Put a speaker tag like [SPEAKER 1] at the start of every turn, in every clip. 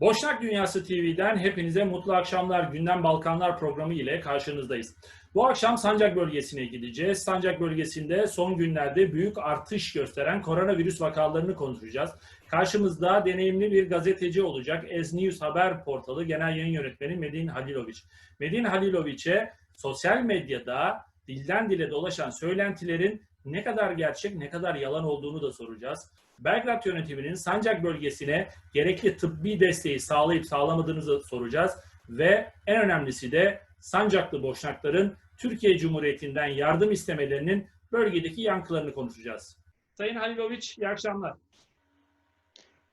[SPEAKER 1] Boşnak Dünyası TV'den hepinize mutlu akşamlar Gündem Balkanlar programı ile karşınızdayız. Bu akşam Sancak bölgesine gideceğiz. Sancak bölgesinde son günlerde büyük artış gösteren koronavirüs vakalarını konuşacağız. Karşımızda deneyimli bir gazeteci olacak. Ez News Haber Portalı Genel Yayın Yönetmeni Medin Haliloviç. Medin Haliloviç'e sosyal medyada dilden dile dolaşan söylentilerin ne kadar gerçek ne kadar yalan olduğunu da soracağız. Belgrad yönetiminin Sancak bölgesine gerekli tıbbi desteği sağlayıp sağlamadığını da soracağız. Ve en önemlisi de Sancaklı Boşnakların Türkiye Cumhuriyeti'nden yardım istemelerinin bölgedeki yankılarını konuşacağız. Sayın Haliloviç iyi akşamlar.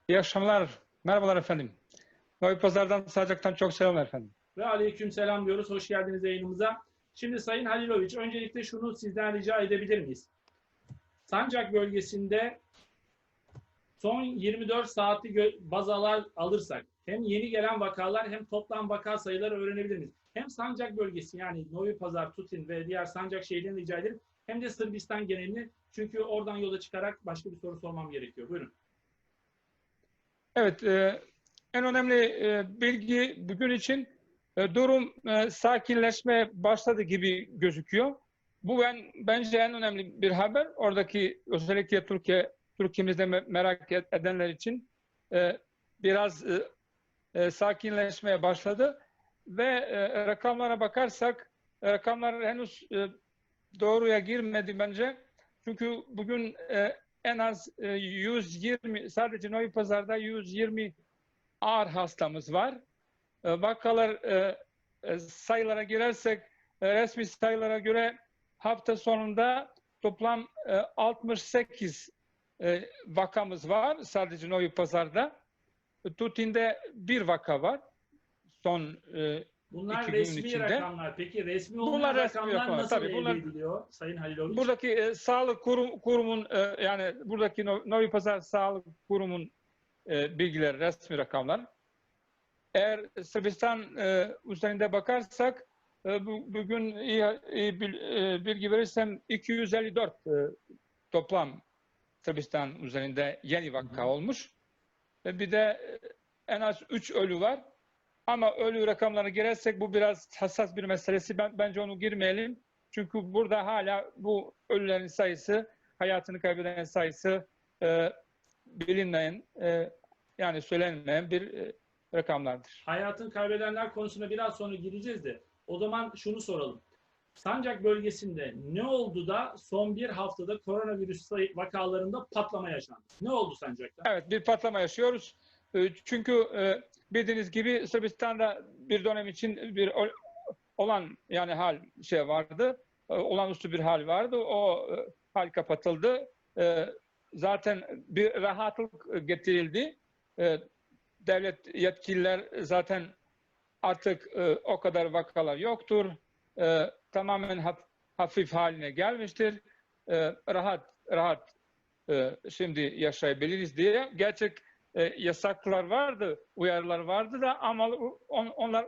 [SPEAKER 2] İyi akşamlar. Merhabalar efendim. Noy Pazar'dan Sacak'tan çok selamlar efendim.
[SPEAKER 1] Ve aleyküm selam diyoruz. Hoş geldiniz yayınımıza. Şimdi Sayın Haliloviç öncelikle şunu sizden rica edebilir miyiz? Sancak bölgesinde son 24 saati baz alırsak hem yeni gelen vakalar hem toplam vaka sayıları öğrenebilir? Hem Sancak bölgesi yani Novi Pazar, Tutin ve diğer Sancak şehirlerini rica ederim. Hem de Sırbistan genelini. Çünkü oradan yola çıkarak başka bir soru sormam gerekiyor. Buyurun.
[SPEAKER 2] Evet, e, en önemli e, bilgi bugün için e, durum e, sakinleşmeye başladı gibi gözüküyor. Bu ben bence en önemli bir haber. Oradaki özellikle Türkiye Türkiye'mizde me- merak edenler için e, biraz e, e, sakinleşmeye başladı ve rakamlara bakarsak rakamlar henüz doğruya girmedi bence. Çünkü bugün en az e, 120 sadece Novi Pazar'da 120 ağır hastamız var. E, Vakalar sayılara girersek e, resmi sayılara göre hafta sonunda toplam e, 68 e, vakamız var sadece Novi Pazar'da. Tutin'de bir vaka var. Son e,
[SPEAKER 1] Bunlar
[SPEAKER 2] İki gün
[SPEAKER 1] resmi
[SPEAKER 2] içinde.
[SPEAKER 1] rakamlar. Peki resmi olmayan
[SPEAKER 2] Bunlar resmi
[SPEAKER 1] rakamlar
[SPEAKER 2] rakamlar.
[SPEAKER 1] nasıl
[SPEAKER 2] Tabii
[SPEAKER 1] elde
[SPEAKER 2] bunlar-
[SPEAKER 1] ediliyor Sayın Haliloviç?
[SPEAKER 2] Buradaki e, sağlık kurum, kurumun e, yani buradaki No- Novi Pazar Sağlık Kurumun e, bilgileri, resmi rakamlar. Eğer Sırbistan e, üzerinde bakarsak e, bu, bugün iyi, iyi bil- e, bilgi verirsem 254 e, toplam Sırbistan üzerinde yeni vaka olmuş. Ve bir de e, en az 3 ölü var. Ama ölü rakamlarına girersek bu biraz hassas bir meselesi. Ben, bence onu girmeyelim. Çünkü burada hala bu ölülerin sayısı, hayatını kaybeden sayısı e, bilinmeyen, e, yani söylenmeyen bir e, rakamlardır.
[SPEAKER 1] Hayatın kaybedenler konusuna biraz sonra gireceğiz de o zaman şunu soralım. Sancak bölgesinde ne oldu da son bir haftada koronavirüs vakalarında patlama yaşandı? Ne oldu Sancak'ta?
[SPEAKER 2] Evet, bir patlama yaşıyoruz. E, Çünkü e, bildiğiniz gibi Sırbistan'da bir dönem için bir ol- olan yani hal şey vardı. E, Olağanüstü bir hal vardı. O e, hal kapatıldı. Zaten bir rahatlık getirildi. Devlet yetkililer zaten artık o kadar vakalar yoktur. Tamamen haf- hafif haline gelmiştir. E, Rahat rahat e, şimdi yaşayabiliriz diye gerçek e, yasaklar vardı, uyarılar vardı da ama on- onlar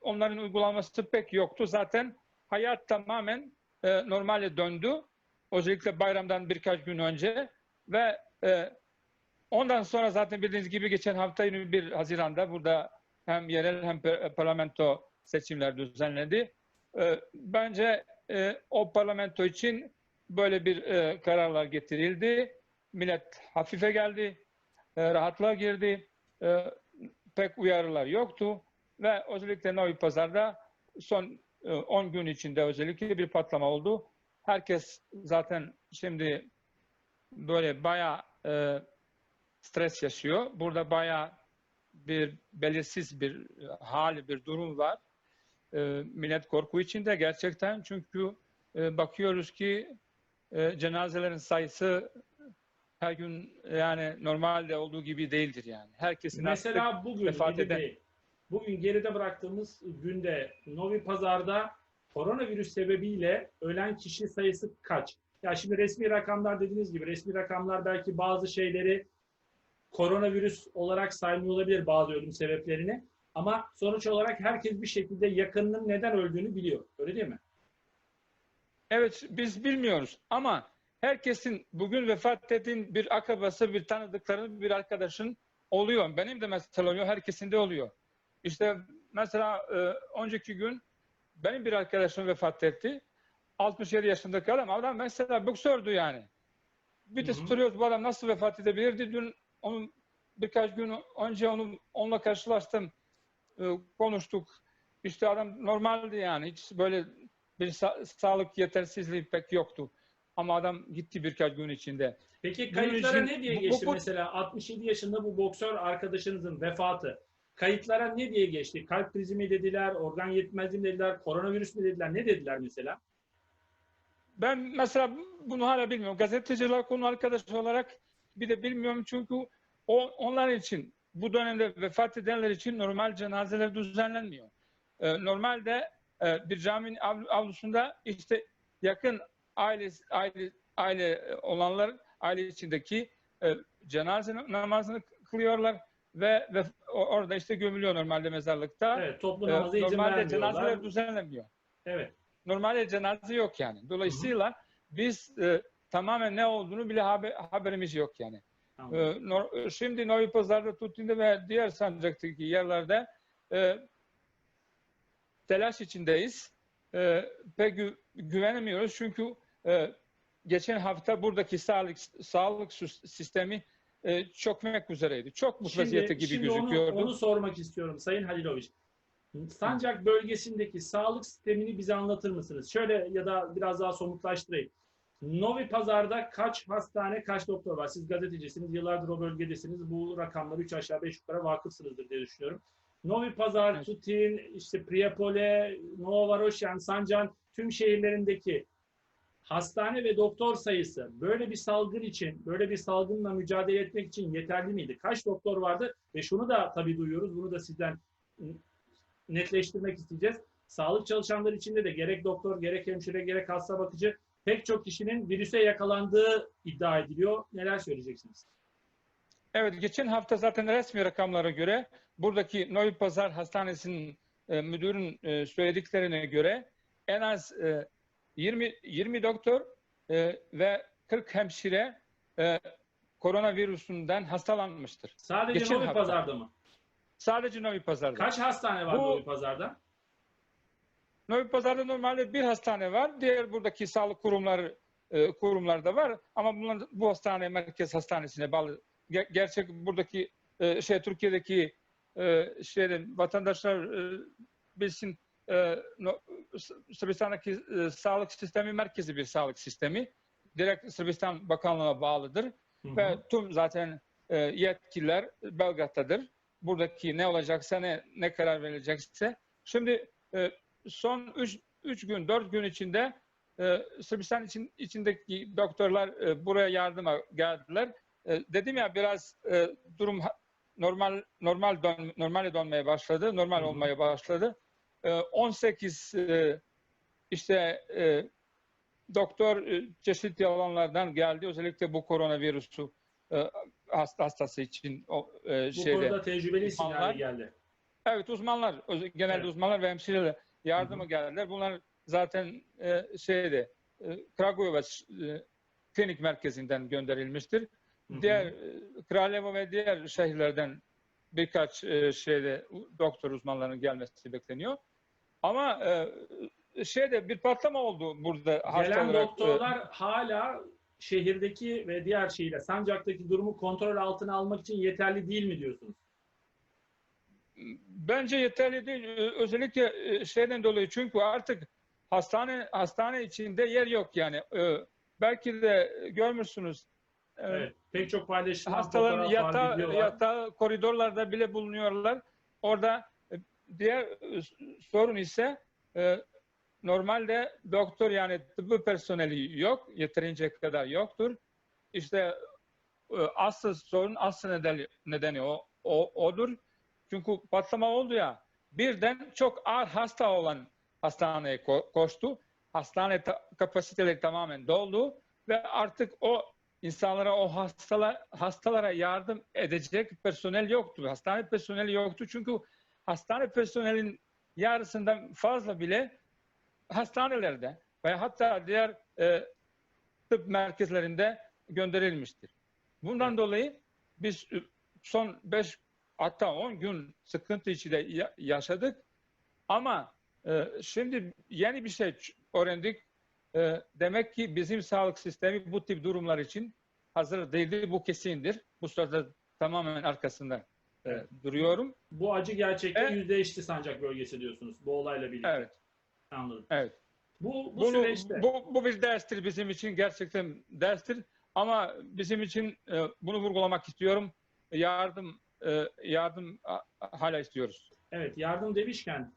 [SPEAKER 2] onların uygulanması pek yoktu. Zaten hayat tamamen e, normale döndü. Özellikle bayramdan birkaç gün önce ve e, ondan sonra zaten bildiğiniz gibi geçen hafta 21 Haziran'da burada hem yerel hem parlamento seçimler düzenlendi. E, bence e, o parlamento için böyle bir e, kararlar getirildi. Millet hafife geldi, e, rahatlığa girdi. Pek uyarılar yoktu ve özellikle Novi Pazar'da son e, 10 gün içinde özellikle bir patlama oldu. Herkes zaten şimdi böyle bayağı e, stres yaşıyor. Burada bayağı bir belirsiz bir e, hal, bir durum var. E, millet korku içinde gerçekten çünkü e, bakıyoruz ki e, cenazelerin sayısı her gün yani normalde olduğu gibi değildir yani. Herkesin
[SPEAKER 1] Mesela bugün
[SPEAKER 2] vefat eden-
[SPEAKER 1] bugün geride bıraktığımız günde Novi Pazar'da koronavirüs sebebiyle ölen kişi sayısı kaç? Ya şimdi resmi rakamlar dediğiniz gibi resmi rakamlar belki bazı şeyleri koronavirüs olarak saymıyor olabilir bazı ölüm sebeplerini. Ama sonuç olarak herkes bir şekilde yakınının neden öldüğünü biliyor. Öyle değil mi?
[SPEAKER 2] Evet biz bilmiyoruz ama herkesin bugün vefat ettiğin bir akrabası, bir tanıdıkları, bir arkadaşın oluyor. Benim de mesela oluyor, herkesin de oluyor. İşte mesela e, önceki gün benim bir arkadaşım vefat etti. 67 yaşındaki adam. Adam mesela boksördü yani. Bir de soruyoruz bu adam nasıl vefat edebilirdi? Dün onun birkaç gün önce onu onunla karşılaştım. E, konuştuk. İşte adam normaldi yani. Hiç böyle bir sa- sağlık yetersizliği pek yoktu. Ama adam gitti birkaç gün içinde.
[SPEAKER 1] Peki kayıtlara
[SPEAKER 2] için
[SPEAKER 1] ne diye
[SPEAKER 2] bu-
[SPEAKER 1] geçti
[SPEAKER 2] bu-
[SPEAKER 1] mesela 67 yaşında bu boksör arkadaşınızın vefatı? Kayıtlara ne diye geçti? Kalp krizi mi dediler, organ yetmezliği mi dediler, koronavirüs mü dediler, ne dediler mesela?
[SPEAKER 2] Ben mesela bunu hala bilmiyorum. Gazeteciler konu arkadaşı olarak bir de bilmiyorum çünkü o, onlar için bu dönemde vefat edenler için normal cenazeler düzenlenmiyor. Ee, normalde e, bir caminin av- avlusunda işte yakın aile aile aile olanlar aile içindeki e, cenaze namazını kılıyorlar ve, ve orada işte gömülüyor normalde mezarlıkta.
[SPEAKER 1] Evet, toplu
[SPEAKER 2] Ee,
[SPEAKER 1] namaza izin
[SPEAKER 2] normalde cenazeler düzenlenmiyor
[SPEAKER 1] Evet.
[SPEAKER 2] normalde cenaze yok yani. Dolayısıyla biz e, tamamen ne olduğunu bile haber, haberimiz yok yani.
[SPEAKER 1] Tamam.
[SPEAKER 2] E, şimdi Novi Pazar'da, Tuttin'de ve diğer sancaktaki yerlerde e, telaş içindeyiz. E, pek gü- güvenemiyoruz çünkü e, geçen hafta buradaki sağlık sağlık sistemi e, çökmek üzereydi. Çok bu vaziyette gibi
[SPEAKER 1] şimdi onu-
[SPEAKER 2] gözüküyordu.
[SPEAKER 1] Onu, sormak istiyorum Sayın Haliloviç. Sancak bölgesindeki sağlık sistemini bize anlatır mısınız? Şöyle ya da biraz daha somutlaştırayım. Novi Pazar'da kaç hastane, kaç doktor var? Siz gazetecisiniz, yıllardır o bölgedesiniz. Bu rakamları 3 aşağı 5 yukarı vakıfsınızdır diye düşünüyorum. Novi Pazar,
[SPEAKER 2] Evet.
[SPEAKER 1] Tutin, işte Priapole, Novovaroşan, Sancan tüm şehirlerindeki hastane ve doktor sayısı böyle bir salgın için, böyle bir salgınla mücadele etmek için yeterli miydi? Kaç doktor vardı? Ve şunu da tabii duyuyoruz, bunu da sizden netleştirmek isteyeceğiz. Sağlık çalışanları içinde de gerek doktor, gerek hemşire, gerek hasta bakıcı pek çok kişinin virüse yakalandığı iddia ediliyor. Neler söyleyeceksiniz?
[SPEAKER 2] Evet, geçen hafta zaten resmi rakamlara göre buradaki Novi Pazar Hastanesi'nin e, müdürün e, söylediklerine göre en az e, 20 20 doktor e, ve 40 hemşire e, koronavirüsünden hastalanmıştır.
[SPEAKER 1] Sadece
[SPEAKER 2] Geçen
[SPEAKER 1] Novi
[SPEAKER 2] hafta.
[SPEAKER 1] Pazar'da mı?
[SPEAKER 2] Sadece Novi Pazar'da.
[SPEAKER 1] Kaç hastane var
[SPEAKER 2] Bu-
[SPEAKER 1] Novi Pazar'da?
[SPEAKER 2] Novi Pazar'da normalde bir hastane var. Diğer buradaki sağlık kurumları e, kurumlarda var. Ama bunlar, bu hastane merkez hastanesine bağlı. Ge- gerçek buradaki e, şey Türkiye'deki e, şeyden vatandaşlar e, bilsin e, no, Sırbistan'daki e, sağlık sistemi merkezi bir sağlık sistemi. Direkt Sırbistan Bakanlığı'na bağlıdır.
[SPEAKER 1] Hı hı.
[SPEAKER 2] Ve tüm zaten e, yetkililer Belgrad'dadır. Buradaki ne olacaksa ne, ne karar verilecekse. Şimdi e, son 3 gün 4 gün içinde e, Sırbistan için, içindeki doktorlar e, buraya yardıma geldiler. E, dedim ya biraz e, durum normal normal dön, normale dönmeye başladı. Normal
[SPEAKER 1] hı.
[SPEAKER 2] olmaya başladı. E, 18 e, işte e, doktor e, çeşitli alanlardan geldi. Özellikle bu koronavirüsü e, hasta, hastası için o e,
[SPEAKER 1] Bu
[SPEAKER 2] şeyde.
[SPEAKER 1] konuda tecrübeli isimler
[SPEAKER 2] uzmanlar-
[SPEAKER 1] geldi.
[SPEAKER 2] Evet uzmanlar, genelde
[SPEAKER 1] Evet.
[SPEAKER 2] uzmanlar ve hemşireler yardıma geldiler. Bunlar zaten e, şeyde e, Kragujeva e, klinik merkezinden gönderilmiştir.
[SPEAKER 1] Hı hı.
[SPEAKER 2] Diğer e, Kraljevo ve diğer şehirlerden birkaç e, şeyde doktor uzmanlarının gelmesi bekleniyor. Ama e, şeyde bir patlama oldu burada
[SPEAKER 1] Gelen
[SPEAKER 2] olarak, e,
[SPEAKER 1] doktorlar hala şehirdeki ve diğer şehirde Sancak'taki durumu kontrol altına almak için yeterli değil mi diyorsunuz?
[SPEAKER 2] Bence yeterli değil. Özellikle e, şeyden dolayı çünkü artık hastane hastane içinde yer yok yani. Belki de görmüşsünüz. e,
[SPEAKER 1] Evet. Pek çok paylaşılan
[SPEAKER 2] Hastaların yatağı, yatağı koridorlarda bile bulunuyorlar. Orada e, diğer sorun ise normalde doktor yani tıbbi personeli yok. Yeterince kadar yoktur. İşte asıl sorun asıl nedeni, nedeni o, o odur. Çünkü patlama oldu ya birden çok ağır hasta olan hastaneye ko- koştu. Hastane ta- kapasiteleri tamamen doldu ve artık o insanlara o hastala, hastalara yardım edecek personel yoktu. Hastane personeli yoktu çünkü hastane personelin yarısından fazla bile hastanelerde ve hatta diğer e, tıp merkezlerinde gönderilmiştir. Bundan dolayı biz e, son 5 hatta 10 gün sıkıntı içinde ya- yaşadık. Ama e, şimdi yeni bir şey öğrendik. E, demek ki bizim sağlık sistemi bu tip durumlar için hazır değildi. Bu kesindir. Bu sözde tamamen arkasında e,
[SPEAKER 1] Evet.
[SPEAKER 2] duruyorum.
[SPEAKER 1] Bu acı gerçekten
[SPEAKER 2] Evet.
[SPEAKER 1] yüzleşti Sancak bölgesi diyorsunuz bu olayla birlikte.
[SPEAKER 2] Evet.
[SPEAKER 1] Anladım.
[SPEAKER 2] Evet.
[SPEAKER 1] Bu, bu
[SPEAKER 2] Bunu,
[SPEAKER 1] süreçte
[SPEAKER 2] bu, bu bir derstir bizim için gerçekten derstir. Ama bizim için e, bunu vurgulamak istiyorum. Yardım yardım a- a- hala istiyoruz.
[SPEAKER 1] evet yardım demişken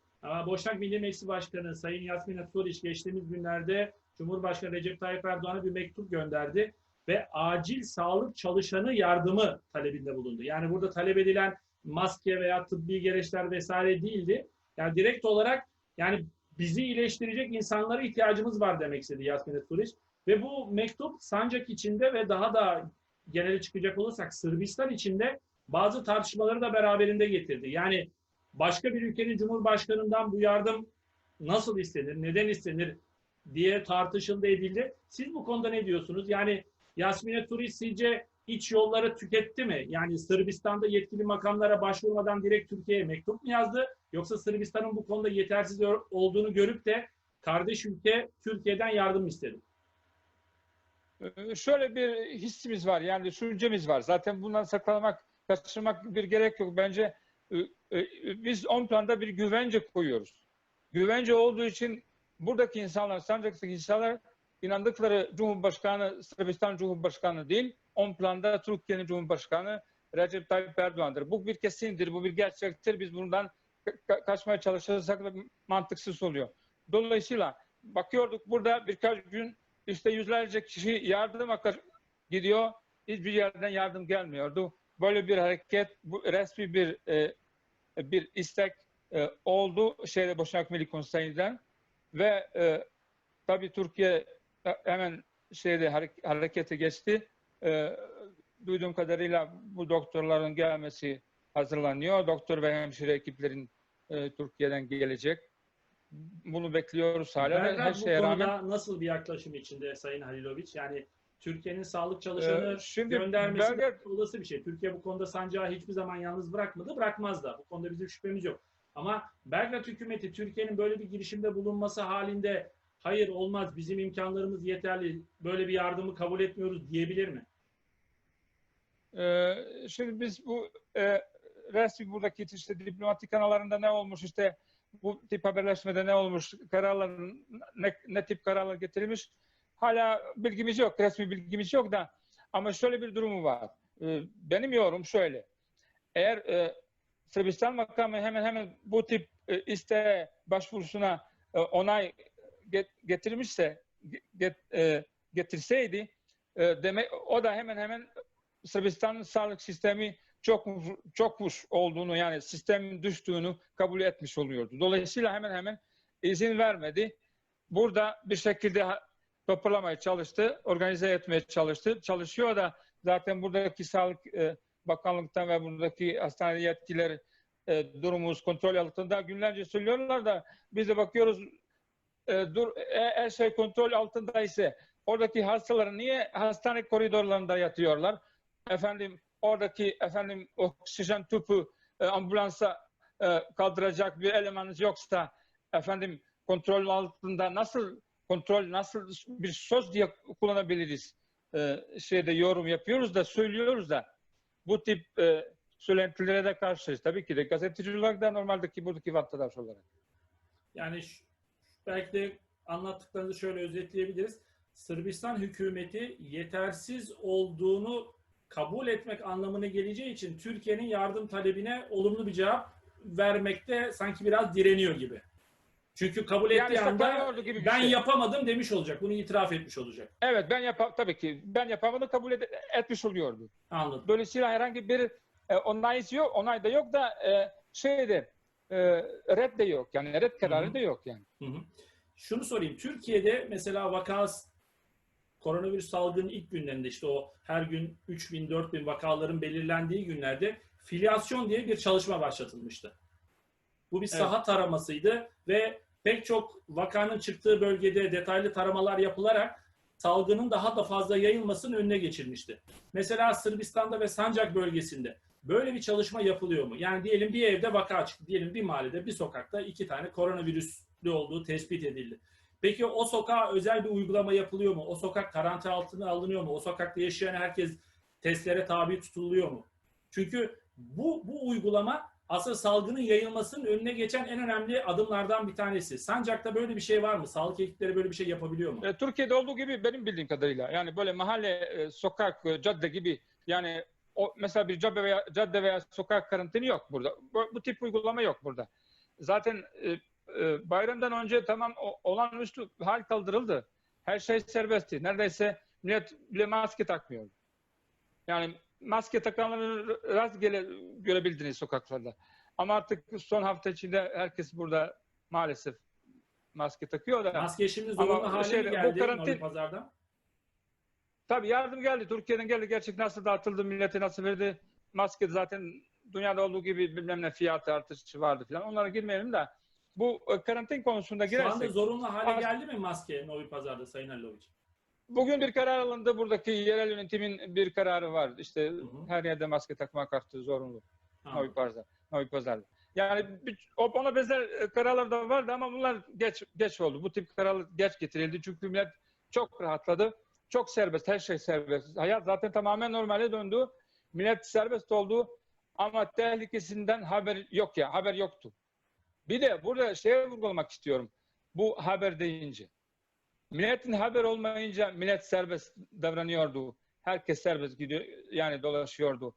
[SPEAKER 1] Boşnak Milli Meclisi Başkanı Sayın Yasmin Aturiş geçtiğimiz günlerde Cumhurbaşkanı Recep Tayyip Erdoğan'a bir mektup gönderdi ve acil sağlık çalışanı yardımı talebinde bulundu. Yani burada talep edilen maske veya tıbbi gereçler vesaire değildi. Yani direkt olarak yani bizi iyileştirecek insanlara ihtiyacımız var demek istedi Yasmin Aturiş. Ve bu mektup Sancak içinde ve daha da genele çıkacak olursak Sırbistan içinde bazı tartışmaları da beraberinde getirdi. Yani başka bir ülkenin cumhurbaşkanından bu yardım nasıl istenir, neden istenir diye tartışıldı edildi. Siz bu konuda ne diyorsunuz? Yani Yasmine Turiş sizce iç yolları tüketti mi? Yani Sırbistan'da yetkili makamlara başvurmadan direkt Türkiye'ye mektup mu yazdı? Yoksa Sırbistan'ın bu konuda yetersiz olduğunu görüp de kardeş ülke Türkiye'den yardım istedi?
[SPEAKER 2] Ee, Şöyle bir hissimiz var yani düşüncemiz var. Zaten bundan saklamak, kaçırmak bir gerek yok. Bence e, e, biz on planda bir güvence koyuyoruz. Güvence olduğu için buradaki insanlar, Sancak'taki insanlar inandıkları Cumhurbaşkanı Sırbistan Cumhurbaşkanı değil, on planda Türkiye'nin Cumhurbaşkanı Recep Tayyip Erdoğan'dır. Bu bir kesindir, bu bir gerçektir. Biz bundan ka- ka- kaçmaya çalışırsak da mantıksız oluyor. Dolayısıyla bakıyorduk burada birkaç gün işte yüzlerce kişi yardım akar gidiyor. Hiçbir yerden yardım gelmiyordu. Böyle bir hareket, bu resmi bir e, bir istek e, oldu şeyde Boşnak Milli Konseyi'nden ve e, tabii Türkiye e, hemen şeyde hare- harekete geçti. E, duyduğum kadarıyla bu doktorların gelmesi hazırlanıyor. Doktor ve hemşire ekiplerin e, Türkiye'den gelecek. Bunu bekliyoruz hala.
[SPEAKER 1] Belgrad
[SPEAKER 2] Her
[SPEAKER 1] bu
[SPEAKER 2] şeye
[SPEAKER 1] konuda
[SPEAKER 2] rağmen
[SPEAKER 1] nasıl bir yaklaşım içinde Sayın Haliloviç? Yani Türkiye'nin sağlık çalışanı
[SPEAKER 2] Ee, şimdi
[SPEAKER 1] göndermesi de
[SPEAKER 2] Belgrad-
[SPEAKER 1] olası bir şey. Türkiye bu konuda sancağı hiçbir zaman yalnız bırakmadı, bırakmaz da. Bu konuda bizim şüphemiz yok. Ama Belgrad hükümeti Türkiye'nin böyle bir girişimde bulunması halinde hayır olmaz bizim imkanlarımız yeterli böyle bir yardımı kabul etmiyoruz diyebilir mi?
[SPEAKER 2] Ee, şimdi biz bu e, resmi buradaki işte diplomatik kanallarında ne olmuş işte bu tip haberleşmede ne olmuş kararların ne, ne tip kararlar getirilmiş hala bilgimiz yok resmi bilgimiz yok da ama şöyle bir durumu var Ee, benim yorum şöyle eğer e, Sırbistan makamı hemen hemen bu tip e, isteğe başvurusuna e, onay get- getirmişse get- e, getirseydi e, demek o da hemen hemen Sırbistan'ın sağlık sistemi çok çokmuş olduğunu yani sistemin düştüğünü kabul etmiş oluyordu. Dolayısıyla hemen hemen izin vermedi. Burada bir şekilde toparlamaya çalıştı, organize etmeye çalıştı. Çalışıyor da zaten buradaki sağlık e, bakanlıktan ve buradaki hastane yetkilileri e, durumumuz kontrol altında. Günlerce söylüyorlar da biz de bakıyoruz e, dur, e, her şey kontrol altında ise oradaki hastalar niye hastane koridorlarında yatıyorlar? efendim oradaki efendim oksijen tüpü ambulansa kaldıracak bir elemanınız yoksa efendim kontrol altında nasıl kontrol nasıl bir söz diye kullanabiliriz e, şeyde yorum yapıyoruz da söylüyoruz da bu tip e, söylentilere de karşıyız. Tabii ki de gazeteci olarak da normaldeki buradaki vatandaş olarak.
[SPEAKER 1] Yani belki de anlattıklarınızı şöyle özetleyebiliriz. Sırbistan hükümeti yetersiz olduğunu kabul etmek anlamına geleceği için Türkiye'nin yardım talebine olumlu bir cevap vermekte sanki biraz direniyor gibi. Çünkü kabul ettiği
[SPEAKER 2] Yani
[SPEAKER 1] anda
[SPEAKER 2] gibi
[SPEAKER 1] ben
[SPEAKER 2] şey.
[SPEAKER 1] yapamadım demiş olacak. Bunu itiraf etmiş olacak.
[SPEAKER 2] Evet ben yapam tabii ki ben yapamadım kabul ed- etmiş oluyordu.
[SPEAKER 1] Anladım.
[SPEAKER 2] Dolayısıyla herhangi bir e, onay yok, onay da yok da e, şeyde e, red de yok. Yani red kararı
[SPEAKER 1] Hı hı.
[SPEAKER 2] da yok yani.
[SPEAKER 1] Hı hı. Şunu sorayım. Türkiye'de mesela vaka koronavirüs salgının ilk günlerinde işte o her gün 3000 4000 vakaların belirlendiği günlerde filyasyon diye bir çalışma başlatılmıştı. Bu bir saha taramasıydı ve pek çok vakanın çıktığı bölgede detaylı taramalar yapılarak salgının daha da fazla yayılmasının önüne geçilmişti. Mesela Sırbistan'da ve Sancak bölgesinde böyle bir çalışma yapılıyor mu? Yani diyelim bir evde vaka çıktı. Diyelim bir mahallede bir sokakta iki tane koronavirüslü olduğu tespit edildi. Peki o sokağa özel bir uygulama yapılıyor mu? O sokak karantina altına alınıyor mu? O sokakta yaşayan herkes testlere tabi tutuluyor mu? Çünkü bu, bu uygulama aslında salgının yayılmasının önüne geçen en önemli adımlardan bir tanesi. Sancak'ta böyle bir şey var mı? Sağlık ekipleri böyle bir şey yapabiliyor mu?
[SPEAKER 2] E, Türkiye'de olduğu gibi benim bildiğim kadarıyla yani böyle mahalle, e, sokak, e, cadde gibi yani o mesela bir cadde veya cadde veya sokak karantini yok burada. Bu, bu tip uygulama yok burada. Zaten e, e, bayramdan önce tamam o, olağanüstü hal kaldırıldı. Her şey serbestti. Neredeyse millet bile maske takmıyor. Yani maske takanları rastgele görebildiniz sokaklarda. Ama artık son hafta içinde herkes burada maalesef maske takıyor da.
[SPEAKER 1] Maske şimdi
[SPEAKER 2] Ama
[SPEAKER 1] zorunlu hale
[SPEAKER 2] şeyle,
[SPEAKER 1] mi
[SPEAKER 2] bu
[SPEAKER 1] geldi
[SPEAKER 2] karantin-
[SPEAKER 1] Novi Pazar'dan?
[SPEAKER 2] Tabii yardım geldi. Türkiye'den geldi. Gerçek nasıl dağıtıldı, millete nasıl verdi. Maske zaten dünyada olduğu gibi bilmem ne fiyatı artışı vardı falan. Onlara girmeyelim de bu e, karantin konusunda
[SPEAKER 1] Şu anda
[SPEAKER 2] girersek.
[SPEAKER 1] zorunlu hale geldi mi maske Novi Pazar'da Sayın Hallovic?
[SPEAKER 2] Bugün bir karar alındı. Buradaki yerel yönetimin bir kararı var. İşte
[SPEAKER 1] hı.
[SPEAKER 2] her yerde maske takmak artık zorunlu. Novi Pazar, Novi Pazar'da. Yani bir- ona benzer kararlar da vardı ama bunlar geç geç oldu. Bu tip kararlar geç getirildi çünkü millet çok rahatladı. Çok serbest, her şey serbest. Hayat zaten tamamen normale döndü. Millet serbest oldu ama tehlikesinden haber yok ya, haber yoktu. Bir de burada şeye vurgulamak istiyorum. Bu haber deyince. Milletin haber olmayınca millet serbest davranıyordu. Herkes serbest gidiyor, yani dolaşıyordu.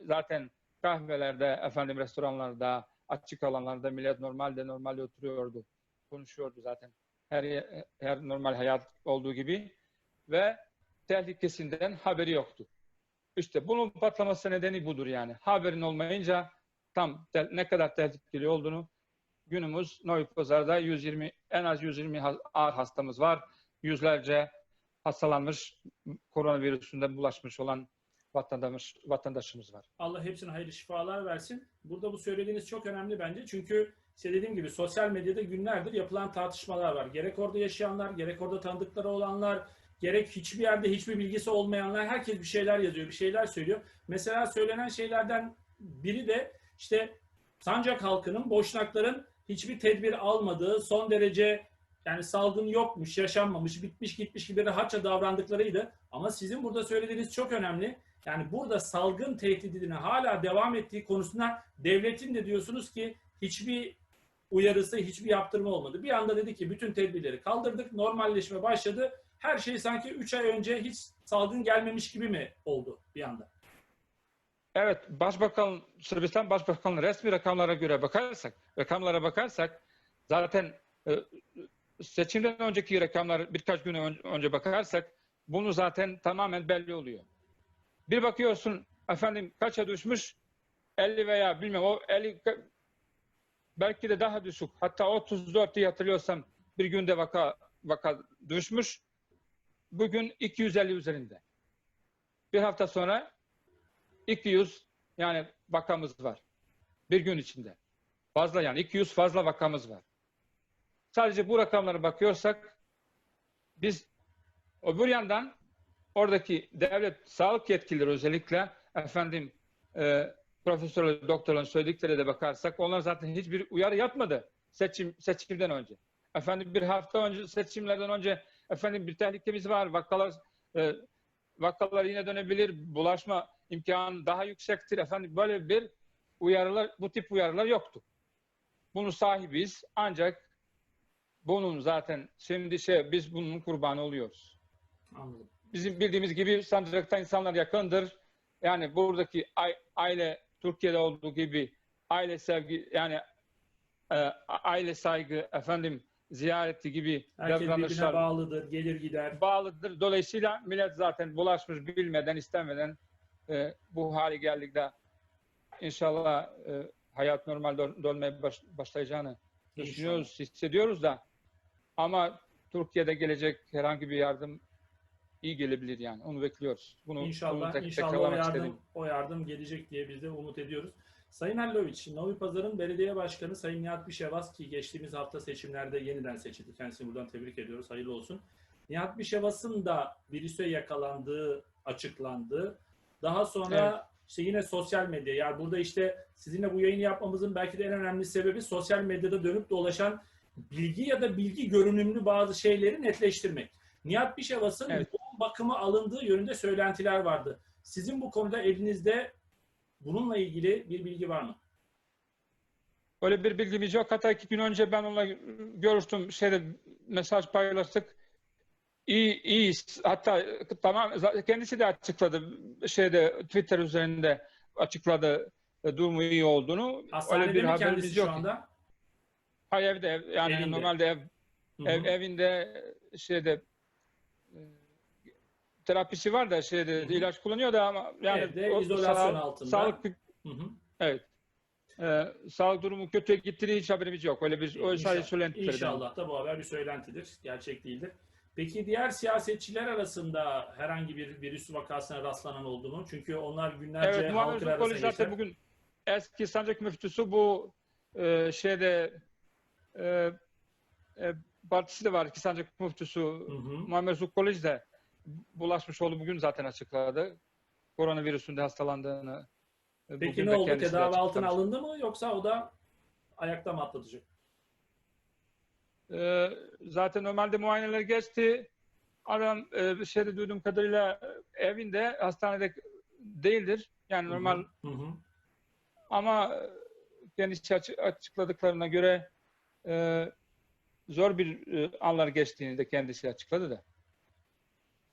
[SPEAKER 2] Zaten kahvelerde, efendim restoranlarda, açık alanlarda millet normalde normalde oturuyordu. Konuşuyordu zaten. Her, her normal hayat olduğu gibi. Ve tehlikesinden haberi yoktu. İşte bunun patlaması nedeni budur yani. Haberin olmayınca tam ne kadar tehlikeli olduğunu günümüz Novi Pazar'da 120 en az 120 ha- ağır hastamız var. Yüzlerce hastalanmış koronavirüsünden bulaşmış olan vatandaş, vatandaşımız var.
[SPEAKER 1] Allah hepsine hayırlı şifalar versin. Burada bu söylediğiniz çok önemli bence. Çünkü işte dediğim gibi sosyal medyada günlerdir yapılan tartışmalar var. Gerek orada yaşayanlar, gerek orada tanıdıkları olanlar, gerek hiçbir yerde hiçbir bilgisi olmayanlar herkes bir şeyler yazıyor, bir şeyler söylüyor. Mesela söylenen şeylerden biri de işte Sancak halkının, Boşnakların hiçbir tedbir almadığı, son derece yani salgın yokmuş, yaşanmamış, bitmiş gitmiş gibi rahatça davrandıklarıydı. Ama sizin burada söylediğiniz çok önemli. Yani burada salgın tehdidine hala devam ettiği konusunda devletin de diyorsunuz ki hiçbir uyarısı, hiçbir yaptırma olmadı. Bir anda dedi ki bütün tedbirleri kaldırdık, normalleşme başladı. Her şey sanki 3 ay önce hiç salgın gelmemiş gibi mi oldu bir anda?
[SPEAKER 2] Evet, Başbakan, Sırbistan Başbakanı resmi rakamlara göre bakarsak, rakamlara bakarsak zaten e, seçimden önceki rakamlar birkaç gün ön- önce bakarsak bunu zaten tamamen belli oluyor. Bir bakıyorsun efendim kaça düşmüş? 50 veya bilmem o 50 ka- belki de daha düşük. Hatta 34 diye hatırlıyorsam bir günde vaka vaka düşmüş. Bugün 250 üzerinde. Bir hafta sonra 200 yani vakamız var. Bir gün içinde. Fazla yani 200 fazla vakamız var. Sadece bu rakamlara bakıyorsak biz öbür yandan oradaki devlet sağlık yetkilileri özellikle efendim e, profesör doktorların söyledikleri de bakarsak onlar zaten hiçbir uyarı yapmadı seçim seçimden önce. Efendim bir hafta önce seçimlerden önce efendim bir tehlikemiz var. Vakalar e, vakalar yine dönebilir. Bulaşma imkanı daha yüksektir. Efendim böyle bir uyarılar, bu tip uyarılar yoktu. Bunun sahibiyiz. Ancak bunun zaten şimdi şey biz bunun kurbanı oluyoruz.
[SPEAKER 1] Anladım.
[SPEAKER 2] Bizim bildiğimiz gibi Sancak'ta insanlar yakındır. Yani buradaki ai- aile Türkiye'de olduğu gibi aile sevgi yani e, aile saygı efendim ziyareti gibi
[SPEAKER 1] Herkes
[SPEAKER 2] davranışlar
[SPEAKER 1] bağlıdır, gelir gider.
[SPEAKER 2] bağlıdır. Dolayısıyla millet zaten bulaşmış bilmeden istemeden e, bu hale geldik de inşallah e, hayat normal dön- dönmeye baş- başlayacağını düşünüyoruz, hissediyoruz da ama Türkiye'de gelecek herhangi bir yardım iyi gelebilir yani. Onu bekliyoruz. Bunu,
[SPEAKER 1] İnşallah,
[SPEAKER 2] bunu tek-
[SPEAKER 1] inşallah o yardım,
[SPEAKER 2] istedim.
[SPEAKER 1] o yardım gelecek diye biz de umut ediyoruz. Sayın Halloviç, Novi Pazar'ın belediye başkanı Sayın Nihat Bişevaz ki geçtiğimiz hafta seçimlerde yeniden seçildi. Kendisini buradan tebrik ediyoruz. Hayırlı olsun. Nihat Bişevas'ın da virüse yakalandığı açıklandı. Daha sonra
[SPEAKER 2] Evet.
[SPEAKER 1] işte yine sosyal medya. Yani burada işte sizinle bu yayını yapmamızın belki de en önemli sebebi sosyal medyada dönüp dolaşan bilgi ya da bilgi görünümlü bazı şeyleri netleştirmek. Nihat Bişevas'ın
[SPEAKER 2] Evet.
[SPEAKER 1] yoğun bakıma alındığı yönünde söylentiler vardı. Sizin bu konuda elinizde bununla ilgili bir bilgi var mı?
[SPEAKER 2] Öyle bir bilgimiz yok. Hatta iki gün önce ben onunla görüştüm. Şeyde mesaj paylaştık. İyi, iyi. Hatta tamam kendisi de açıkladı. Şeyde Twitter üzerinde açıkladı e, durumu iyi olduğunu.
[SPEAKER 1] Hastanede
[SPEAKER 2] Öyle bir
[SPEAKER 1] mi
[SPEAKER 2] haberimiz
[SPEAKER 1] şu
[SPEAKER 2] yok.
[SPEAKER 1] anda?
[SPEAKER 2] Hayır evde ev, yani
[SPEAKER 1] Evinde.
[SPEAKER 2] normalde ev, ev evinde şeyde e, terapisi var da şeyde
[SPEAKER 1] Hı hı.
[SPEAKER 2] ilaç kullanıyor da ama yani
[SPEAKER 1] Evde,
[SPEAKER 2] o
[SPEAKER 1] izolasyon
[SPEAKER 2] sağ-
[SPEAKER 1] altında.
[SPEAKER 2] Sağlık
[SPEAKER 1] Hı hı.
[SPEAKER 2] evet. Ee, sağlık durumu kötüye gittiği hiç haberimiz yok. Öyle bir öyle sadece
[SPEAKER 1] İnşallah,
[SPEAKER 2] söylentilerden.
[SPEAKER 1] İnşallah da bu haber bir söylentidir. Gerçek değildir. Peki diğer siyasetçiler arasında herhangi bir virüs vakasına rastlanan oldu mu? Çünkü onlar günlerce
[SPEAKER 2] Evet,
[SPEAKER 1] arasına
[SPEAKER 2] zaten
[SPEAKER 1] geçer.
[SPEAKER 2] bugün eski sancak müftüsü bu e, şeyde e, e, partisi de var ki sancak müftüsü
[SPEAKER 1] Hı hı.
[SPEAKER 2] Muammer Zülkoğlu de bulaşmış oldu bugün zaten açıkladı. Koronavirüsünde hastalandığını. e,
[SPEAKER 1] Peki ne oldu? Tedavi altına alındı mı yoksa o da ayakta mı atlatacak?
[SPEAKER 2] E, zaten normalde muayeneler geçti. Adam e, şeyde duyduğum kadarıyla e, evinde hastanede değildir. Yani normal
[SPEAKER 1] Hı hı.
[SPEAKER 2] Ama e, kendisi açı- açıkladıklarına göre e, zor bir e, anlar geçtiğini de kendisi açıkladı da.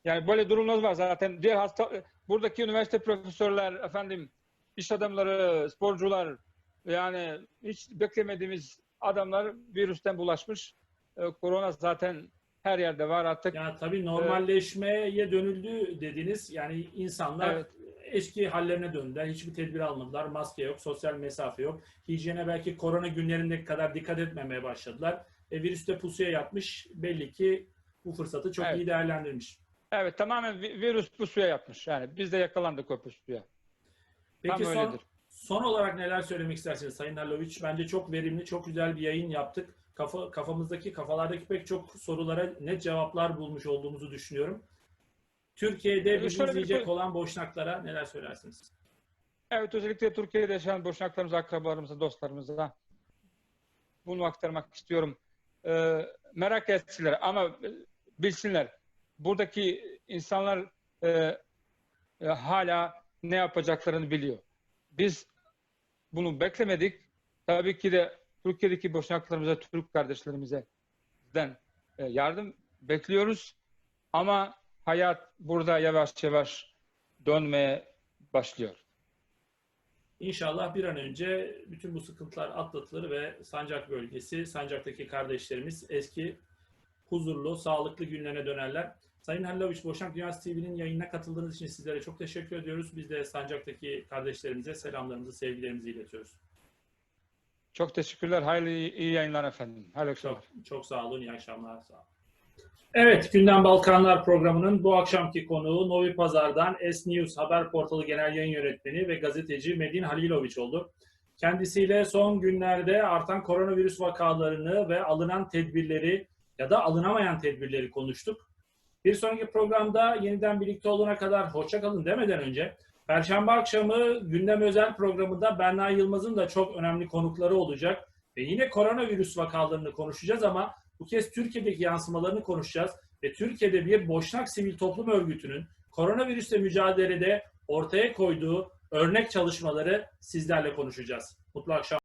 [SPEAKER 2] Yani böyle durumlar var zaten. Diğer hasta buradaki üniversite profesörler, efendim iş adamları, sporcular yani hiç beklemediğimiz adamlar virüsten bulaşmış. E, korona zaten her yerde var artık.
[SPEAKER 1] Yani tabii normalleşmeye dönüldü dediniz. Yani insanlar
[SPEAKER 2] Evet.
[SPEAKER 1] eski hallerine döndüler. Hiçbir tedbir almadılar. Maske yok, sosyal mesafe yok. Hijyene belki korona günlerindeki kadar dikkat etmemeye başladılar. E, virüs de pusuya yatmış. Belli ki bu fırsatı çok
[SPEAKER 2] Evet.
[SPEAKER 1] iyi değerlendirmiş.
[SPEAKER 2] Evet tamamen vi- virüs bu suya yapmış. Yani biz de yakalandık o suya.
[SPEAKER 1] Peki
[SPEAKER 2] Tam
[SPEAKER 1] son,
[SPEAKER 2] öyledir.
[SPEAKER 1] son olarak neler söylemek istersiniz Sayın Harloviç? Bence çok verimli, çok güzel bir yayın yaptık. Kafa, kafamızdaki, kafalardaki pek çok sorulara net cevaplar bulmuş olduğumuzu düşünüyorum. Türkiye'de
[SPEAKER 2] Evet,
[SPEAKER 1] bizi
[SPEAKER 2] bir
[SPEAKER 1] izleyecek
[SPEAKER 2] şey-
[SPEAKER 1] olan boşnaklara neler söylersiniz?
[SPEAKER 2] Evet özellikle Türkiye'de yaşayan boşnaklarımıza, akrabalarımıza, dostlarımıza bunu aktarmak istiyorum. Ee, merak etsinler ama bilsinler. Buradaki insanlar e, e, hala ne yapacaklarını biliyor. Biz bunu beklemedik. Tabii ki de Türkiye'deki boşnaklarımıza, Türk kardeşlerimizden e, yardım bekliyoruz. Ama hayat burada yavaş yavaş dönmeye başlıyor.
[SPEAKER 1] İnşallah bir an önce bütün bu sıkıntılar atlatılır ve Sancak bölgesi, Sancak'taki kardeşlerimiz eski huzurlu, sağlıklı günlerine dönerler. Sayın Hallaviç Boşnak Dünyası TV'nin yayınına katıldığınız için sizlere çok teşekkür ediyoruz. Biz de Sancak'taki kardeşlerimize selamlarımızı, sevgilerimizi iletiyoruz.
[SPEAKER 2] Çok teşekkürler. Hayırlı iyi, yayınlar efendim. Hayırlı akşamlar.
[SPEAKER 1] Çok, çok sağ olun, iyi akşamlar. Sağ olun. Evet, Gündem Balkanlar programının bu akşamki konuğu Novi Pazar'dan S News haber portalı genel yayın yönetmeni ve gazeteci Medin Haliloviç oldu. Kendisiyle son günlerde artan koronavirüs vakalarını ve alınan tedbirleri ya da alınamayan tedbirleri konuştuk. Bir sonraki programda yeniden birlikte olana kadar hoşça kalın demeden önce Perşembe akşamı gündem özel programında Berna Yılmaz'ın da çok önemli konukları olacak. Ve yine koronavirüs vakalarını konuşacağız ama bu kez Türkiye'deki yansımalarını konuşacağız. Ve Türkiye'de bir Boşnak Sivil Toplum Örgütü'nün koronavirüsle mücadelede ortaya koyduğu örnek çalışmaları sizlerle konuşacağız. Mutlu akşam.